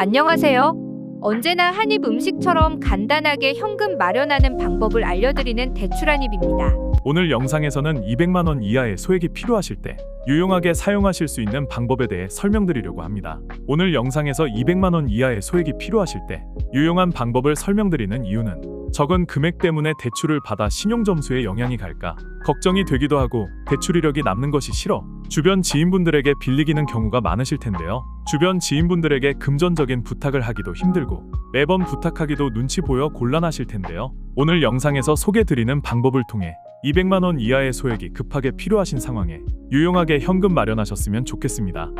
안녕하세요. 언제나 한입 음식처럼 간단하게 현금 마련하는 방법을 알려드리는 대출 한입입니다. 오늘 영상에서는 200만 원 이하의 소액이 필요하실 때 유용하게 사용하실 수 있는 방법에 대해 설명드리려고 합니다. 오늘 영상에서 200만 원 이하의 소액이 필요하실 때 유용한 방법을 설명드리는 이유는 적은 금액 때문에 대출을 받아 신용 점수에 영향이 갈까 걱정이 되기도 하고 대출 이력이 남는 것이 싫어 주변 지인분들에게 빌리기는 경우가 많으실 텐데요. 주변 지인분들에게 금전적인 부탁을 하기도 힘들고 매번 부탁하기도 눈치 보여 곤란하실 텐데요. 오늘 영상에서 소개드리는 방법을 통해 200만 원 이하의 소액이 급하게 필요하신 상황에 유용하게 현금 마련하셨으면 좋겠습니다.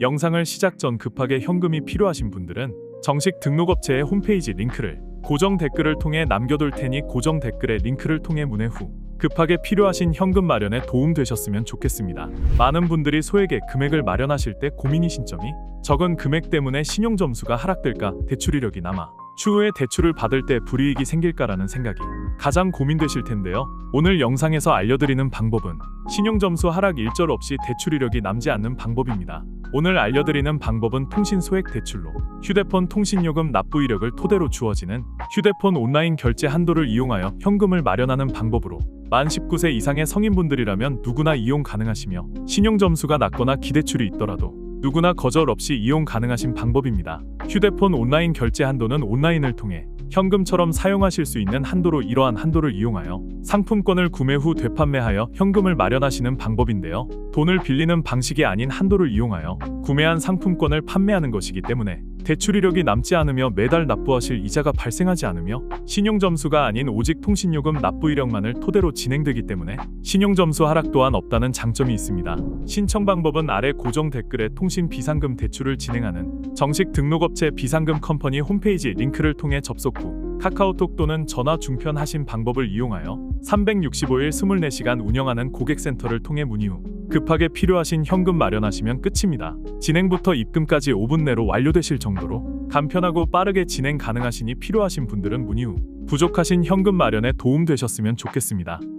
영상을 시작 전 급하게 현금이 필요하신 분들은 정식 등록업체의 홈페이지 링크를 고정 댓글을 통해 남겨둘 테니 고정 댓글의 링크를 통해 문의 후 급하게 필요하신 현금 마련에 도움되셨으면 좋겠습니다. 많은 분들이 소액의 금액을 마련하실 때 고민이신 점이 적은 금액 때문에 신용 점수가 하락될까 대출 이력이 남아 추후에 대출을 받을 때 불이익이 생길까라는 생각이 가장 고민되실 텐데요. 오늘 영상에서 알려드리는 방법은 신용 점수 하락 일절 없이 대출 이력이 남지 않는 방법입니다. 오늘 알려드리는 방법은 통신 소액 대출로 휴대폰 통신요금 납부 이력을 토대로 주어지는 휴대폰 온라인 결제 한도를 이용하여 현금을 마련하는 방법으로 만 19세 이상의 성인분들이라면 누구나 이용 가능하시며 신용 점수가 낮거나 기대출이 있더라도 누구나 거절 없이 이용 가능하신 방법입니다. 휴대폰 온라인 결제 한도는 온라인을 통해 현금처럼 사용하실 수 있는 한도로 이러한 한도를 이용하여 상품권을 구매 후 되판매하여 현금을 마련하시는 방법인데요. 돈을 빌리는 방식이 아닌 한도를 이용하여 구매한 상품권을 판매하는 것이기 때문에 대출 이력이 남지 않으며 매달 납부하실 이자가 발생하지 않으며 신용 점수가 아닌 오직 통신요금 납부 이력만을 토대로 진행되기 때문에 신용 점수 하락 또한 없다는 장점이 있습니다. 신청 방법은 아래 고정 댓글에 통신 비상금 대출을 진행하는 정식 등록 업체 비상금 컴퍼니 홈페이지 링크를 통해 접속 후 카카오톡 또는 전화 중편 하신 방법을 이용하여 365일 24시간 운영하는 고객센터를 통해 문의 후 급하게 필요하신 현금 마련하시면 끝입니다. 진행부터 입금까지 5분 내로 완료되실 정도로 간편하고 빠르게 진행 가능하시니 필요하신 분들은 문의 후 부족하신 현금 마련에 도움되셨으면 좋겠습니다.